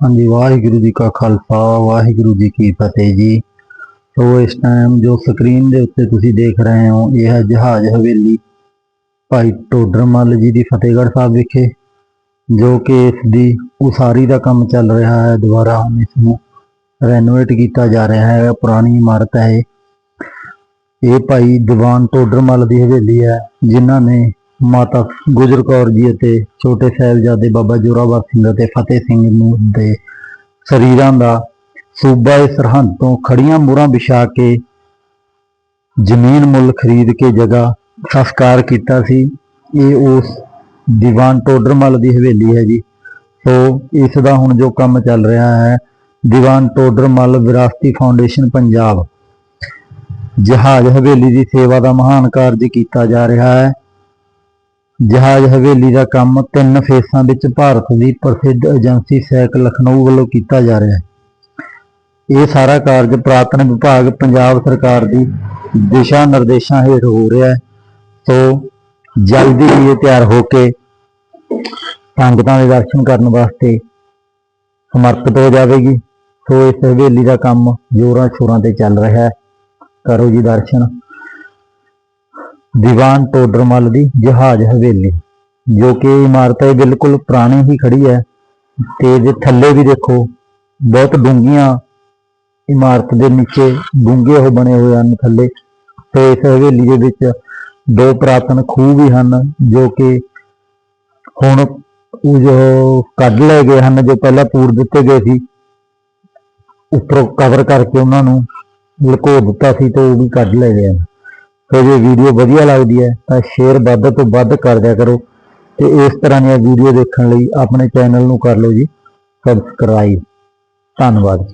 ਹਾਂਜੀ, ਵਾਹਿਗੁਰੂ ਜੀ ਕਾ ਖਾਲਸਾ, ਵਾਹਿਗੁਰੂ ਜੀ ਕੀ ਫਤਿਹ ਜੀ। ਸੋ ਇਸ ਟਾਈਮ ਜੋ ਸਕਰੀਨ ਦੇ ਉੱਤੇ ਤੁਸੀਂ ਦੇਖ ਰਹੇ ਹੋ, ਇਹ ਹੈ ਜਹਾਜ਼ ਹਵੇਲੀ ਭਾਈ ਟੋਡਰਮਲ ਜੀ ਦੀ ਫਤਿਹਗੜ੍ਹ ਸਾਹਿਬ ਵਿਖੇ, ਜੋ ਕਿ ਇਸ ਦੀ ਉਸਾਰੀ ਦਾ ਕੰਮ ਚੱਲ ਰਿਹਾ ਹੈ। ਦੁਬਾਰਾ ਹੁਣ ਇਸ ਨੂੰ ਰੈਨੋਵੇਟ ਕੀਤਾ ਜਾ ਰਿਹਾ ਹੈ ਪੁਰਾਣੀ ਇਮਾਰਤ ਹੈ ਇਹ ਭਾਈ ਦੀਵਾਨ ਟੋਡਰਮੱਲ ਦੀ ਹਵੇਲੀ ਹੈ, ਜਿਨ੍ਹਾਂ ਨੇ ਮਾਤਾ ਗੁਜਰ ਕੌਰ ਜੀ ਅਤੇ ਛੋਟੇ ਸਾਹਿਬਜ਼ਾਦੇ ਬਾਬਾ ਜੋਰਾਵਰ ਸਿੰਘ ਅਤੇ ਫਤਿਹ ਸਿੰਘ ਨੂੰ ਦੇ ਸਰੀਰਾਂ ਦਾ ਸੂਬਾ ਇਹ ਸਰਹੰਦ ਤੋਂ ਖੜੀਆਂ ਮੋਹਰਾਂ ਵਿਛਾ ਕੇ ਜ਼ਮੀਨ ਮੁੱਲ ਖਰੀਦ ਕੇ ਜਗ੍ਹਾ ਸੰਸਕਾਰ ਕੀਤਾ ਸੀ। ਇਹ ਉਸ ਦੀਵਾਨ ਟੋਡਰਮੱਲ ਦੀ ਹਵੇਲੀ ਹੈ ਜੀ। ਸੋ ਇਸ ਦਾ ਹੁਣ ਜੋ ਕੰਮ ਚੱਲ ਰਿਹਾ ਹੈ, ਦੀਵਾਨ ਟੋਡਰਮੱਲ ਵਿਰਾਸਤੀ ਫਾਊਂਡੇਸ਼ਨ ਪੰਜਾਬ ਜਹਾਜ਼ ਹਵੇਲੀ ਦੀ ਸੇਵਾ ਦਾ ਮਹਾਨ ਕਾਰਜ ਕੀਤਾ ਜਾ ਰਿਹਾ ਹੈ। ਜਹਾਜ਼ ਹਵੇਲੀ ਦਾ ਕੰਮ ਤਿੰਨ ਫੇਸਾਂ ਵਿੱਚ ਭਾਰਤ ਦੀ ਪ੍ਰਸਿੱਧ ਏਜੰਸੀ ਸੈਕ ਲਖਨਊ ਵੱਲੋਂ ਕੀਤਾ ਜਾ ਰਿਹਾ ਹੈ। ਇਹ ਸਾਰਾ ਕਾਰਜ ਪ੍ਰਾਤਨ ਵਿਭਾਗ ਪੰਜਾਬ ਸਰਕਾਰ ਦੀ ਦਿਸ਼ਾ ਨਿਰਦੇਸ਼ਾਂ ਹੇਠ ਹੋ ਰਿਹਾ ਹੈ। ਸੋ ਜਲਦੀ ਹੀ ਇਹ ਤਿਆਰ ਹੋ ਕੇ ਸੰਗਤਾਂ ਦੇ ਦਰਸ਼ਨ ਕਰਨ ਵਾਸਤੇ ਸਮਰਪਿਤ ਹੋ ਜਾਵੇਗੀ। ਸੋ ਇਸ ਹਵੇਲੀ ਦਾ ਕੰਮ ਜੋਰਾਂ ਸ਼ੋਰਾਂ ਤੇ ਚੱਲ ਰਿਹਾ ਹੈ। ਕਰੋ ਜੀ ਦਰਸ਼ਨ। ਦੀਵਾਨ ਟੋਡਰਮਲ ਦੀ ਜਹਾਜ਼ ਹਵੇਲੀ, ਜੋ ਕਿ ਇਮਾਰਤ ਹੈ ਬਿਲਕੁਲ ਪੁਰਾਣੀ ਹੀ ਖੜੀ ਹੈ ਤੇ ਇਹਦੇ ਥੱਲੇ ਵੀ ਦੇਖੋ, ਬਹੁਤ ਡੂੰਘੀਆਂ ਇਮਾਰਤ ਦੇ ਨੀਚੇ ਡੂੰਘੇ ਉਹ ਬਣੇ ਹੋਏ ਹਨ ਥੱਲੇ, ਤੇ ਇਸ ਹਵੇਲੀ ਦੇ ਵਿੱਚ ਦੋ ਪ੍ਰਾਤਨ ਖੂਹ ਵੀ ਹਨ, ਜੋ ਕਿ ਹੁਣ ਉਹ ਜੋ ਕੱਢ ਲਏ ਗਏ ਹਨ, ਜੋ ਪਹਿਲਾਂ ਪੂਰ ਦਿੱਤੇ ਗਏ ਸੀ, ਉੱਪਰੋਂ ਕਵਰ ਕਰਕੇ ਉਹਨਾਂ ਨੂੰ ਲੁਕੋ ਦਿੱਤਾ ਸੀ ਤੇ ਉਹ ਵੀ ਕੱਢ ਲਏ ਗਏ ਹਨ। ਤੇ ਜੇ ਵੀਡੀਓ ਵਧੀਆ ਲੱਗਦੀ ਹੈ, ਤਾਂ ਸ਼ੇਅਰ ਵੱਧ ਤੋਂ ਵੱਧ ਕਰ ਦਿਆ ਕਰੋ ਤੇ ਇਸ ਤਰ੍ਹਾਂ ਦੀਆਂ ਵੀਡੀਓ ਦੇਖਣ ਲਈ ਆਪਣੇ ਚੈਨਲ ਨੂੰ ਕਰ ਲਓ ਜੀ ਸਬਸਕ੍ਰਾਈਬ ਧੰਨਵਾਦ